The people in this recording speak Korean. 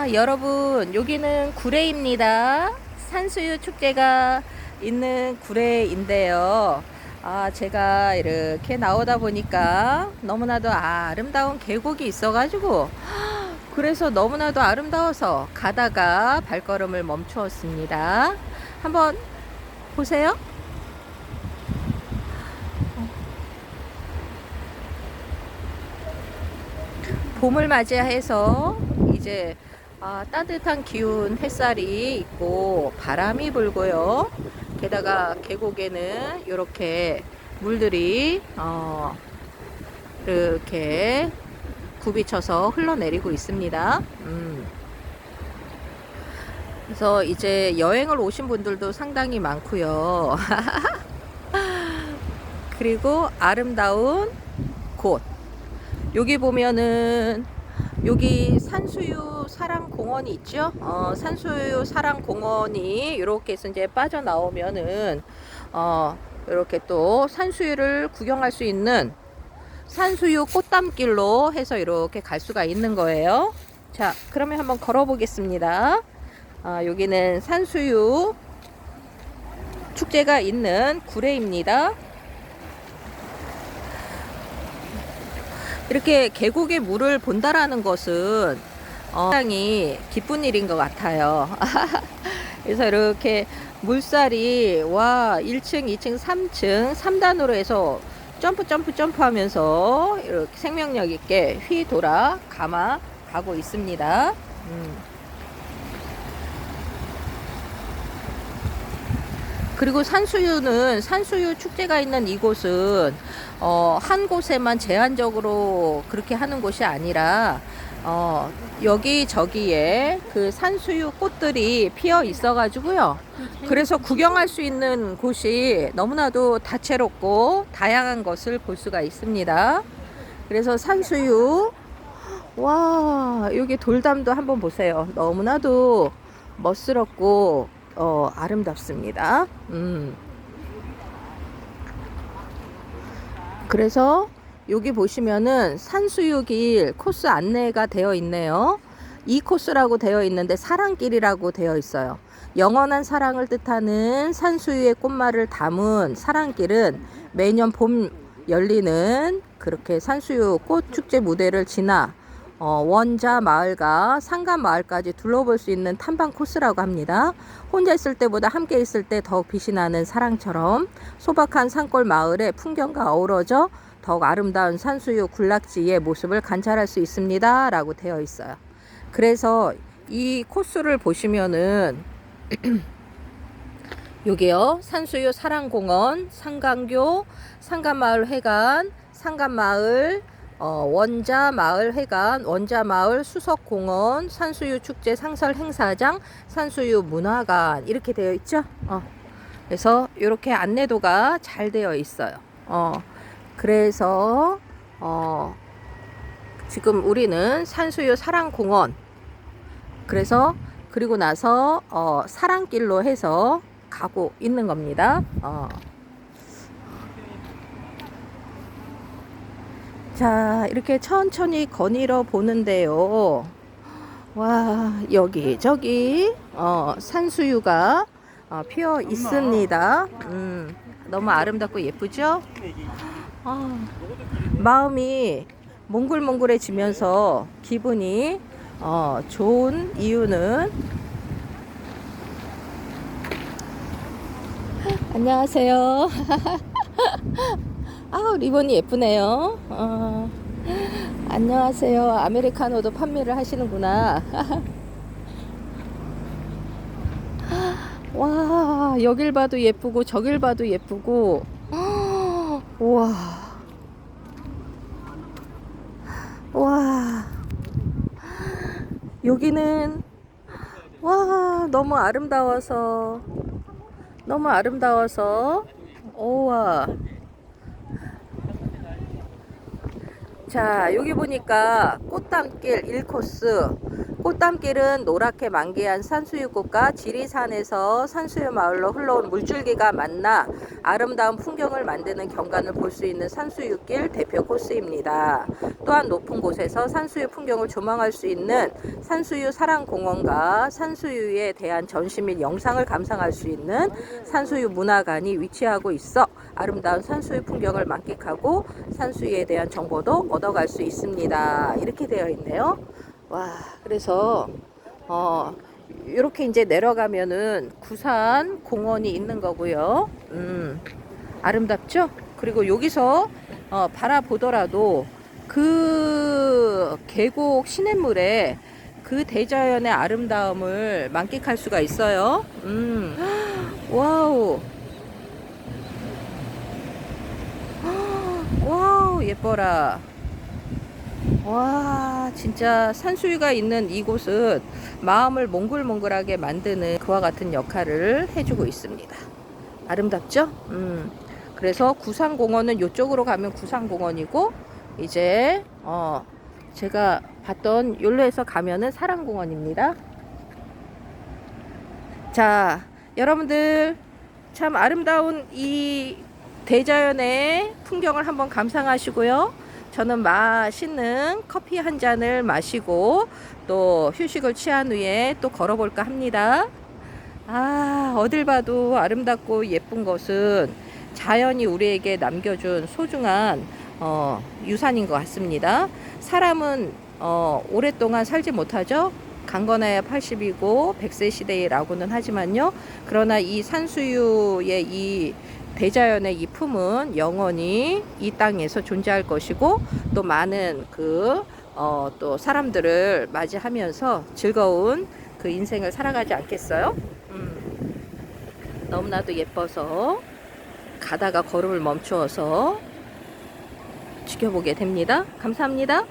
아, 여러분, 여기는 구례입니다. 산수유 축제가 있는 구례인데요. 아, 제가 이렇게 나오다 보니까 너무나도 아름다운 계곡이 있어가지고, 그래서 너무나도 아름다워서 가다가 발걸음을 멈추었습니다. 한번 보세요. 봄을 맞이해서 이제 아, 따뜻한 기운 햇살이 있고 바람이 불고요. 게다가 계곡에는 이렇게 물들이 어, 이렇게 굽이쳐서 흘러내리고 있습니다. 음. 그래서 이제 여행을 오신 분들도 상당히 많고요. 그리고 아름다운 곳. 여기 보면은 여기 산수유 사랑공원이 있죠. 어, 산수유 사랑공원이 이렇게 해서 이제 빠져나오면은 어, 이렇게 또 산수유를 구경할 수 있는 산수유 꽃담길로 해서 이렇게 갈 수가 있는 거예요. 자, 그러면 한번 걸어 보겠습니다. 아, 여기는 산수유 축제가 있는 구례입니다. 이렇게 계곡의 물을 본다라는 것은 어, 상당히 기쁜 일인 것 같아요. 그래서 이렇게 물살이 와 1층, 2층, 3층 3단으로 해서 점프 점프 점프 하면서 이렇게 생명력 있게 휘 돌아 감아 가고 있습니다. 음. 그리고 산수유는 산수유 축제가 있는 이곳은 어, 한 곳에만 제한적으로 그렇게 하는 곳이 아니라 어, 여기 저기에 그 산수유 꽃들이 피어 있어 가지고요. 그래서 구경할 수 있는 곳이 너무나도 다채롭고 다양한 것을 볼 수가 있습니다. 그래서 산수유 와 여기 돌담도 한번 보세요. 너무나도 멋스럽고 어, 아름답습니다. 음. 그래서 여기 보시면은 산수유길 코스 안내가 되어 있네요. 이 코스라고 되어 있는데 사랑길이라고 되어 있어요. 영원한 사랑을 뜻하는 산수유의 꽃말을 담은 사랑길은 매년 봄 열리는 그렇게 산수유 꽃 축제 무대를 지나 어, 원자 마을과 상간 마을까지 둘러볼 수 있는 탐방 코스라고 합니다. 혼자 있을 때보다 함께 있을 때 더욱 빛이 나는 사랑처럼 소박한 산골 마을의 풍경과 어우러져 더욱 아름다운 산수유 군락지의 모습을 관찰할 수 있습니다. 라고 되어 있어요. 그래서 이 코스를 보시면은 여기요. 산수유 사랑공원, 상강교, 상간마을 회관, 상간마을, 어, 원자 마을 회관, 원자 마을 수석공원, 산수유 축제 상설 행사장, 산수유 문화관 이렇게 되어 있죠. 어. 그래서 이렇게 안내도가 잘 되어 있어요. 어. 그래서 어. 지금 우리는 산수유 사랑공원. 그래서 그리고 나서 어, 사랑길로 해서 가고 있는 겁니다. 어. 자, 이렇게 천천히 거닐어 보는데요. 와, 여기, 저기, 어, 산수유가 어, 피어 있습니다. 음, 너무 아름답고 예쁘죠? 아, 마음이 몽글몽글해지면서 기분이 어, 좋은 이유는 안녕하세요. 아우 리본이 예쁘네요. 어, 안녕하세요. 아메리카노도 판매를 하시는구나. 와 여길 봐도 예쁘고 저길 봐도 예쁘고. 와. 와. 여기는 와 너무 아름다워서 너무 아름다워서 오와. 자, 여기 보니까 꽃담길 1코스, 꽃담길은 노랗게 만개한 산수유꽃과 지리산에서 산수유 마을로 흘러온 물줄기가 만나 아름다운 풍경을 만드는 경관을 볼 수 있는 산수유길 대표 코스입니다. 또한 높은 곳에서 산수유 풍경을 조망할 수 있는 산수유 사랑공원과 산수유에 대한 전시 및 영상을 감상할 수 있는 산수유 문화관이 위치하고 있어 아름다운 산수유 풍경을 만끽하고 산수유에 대한 정보도 얻어갈 수 있습니다. 이렇게 되어 있네요. 와, 그래서 어 이렇게 이제 내려가면은 구산 공원이 있는 거고요. 음, 아름답죠? 그리고 여기서 어, 바라보더라도 그 계곡 시냇물에 그 대자연의 아름다움을 만끽할 수가 있어요. 음, 와우. 와우, 예뻐라. 와, 진짜 산수유가 있는 이곳은 마음을 몽글몽글하게 만드는 그와 같은 역할을 해주고 있습니다. 아름답죠? 음. 그래서 구산공원은 이쪽으로 가면 구산공원이고, 이제, 어, 제가 봤던 요로에서 가면은 사랑공원입니다. 자, 여러분들 참 아름다운 이 대자연의 풍경을 한번 감상하시고요. 저는 맛있는 커피 한 잔을 마시고 또 휴식을 취한 후에 또 걸어볼까 합니다. 아, 어딜 봐도 아름답고 예쁜 것은 자연이 우리에게 남겨준 소중한 어, 유산인 것 같습니다. 사람은 어, 오랫동안 살지 못하죠. 강건해야 80이고 100세 시대라고는 하지만요. 그러나 이 산수유의 이 대자연의 이 품은 영원히 이 땅에서 존재할 것이고 또 많은 그 어, 또 사람들을 맞이하면서 즐거운 그 인생을 살아가지 않겠어요? 음, 너무나도 예뻐서 가다가 걸음을 멈추어서 지켜보게 됩니다. 감사합니다.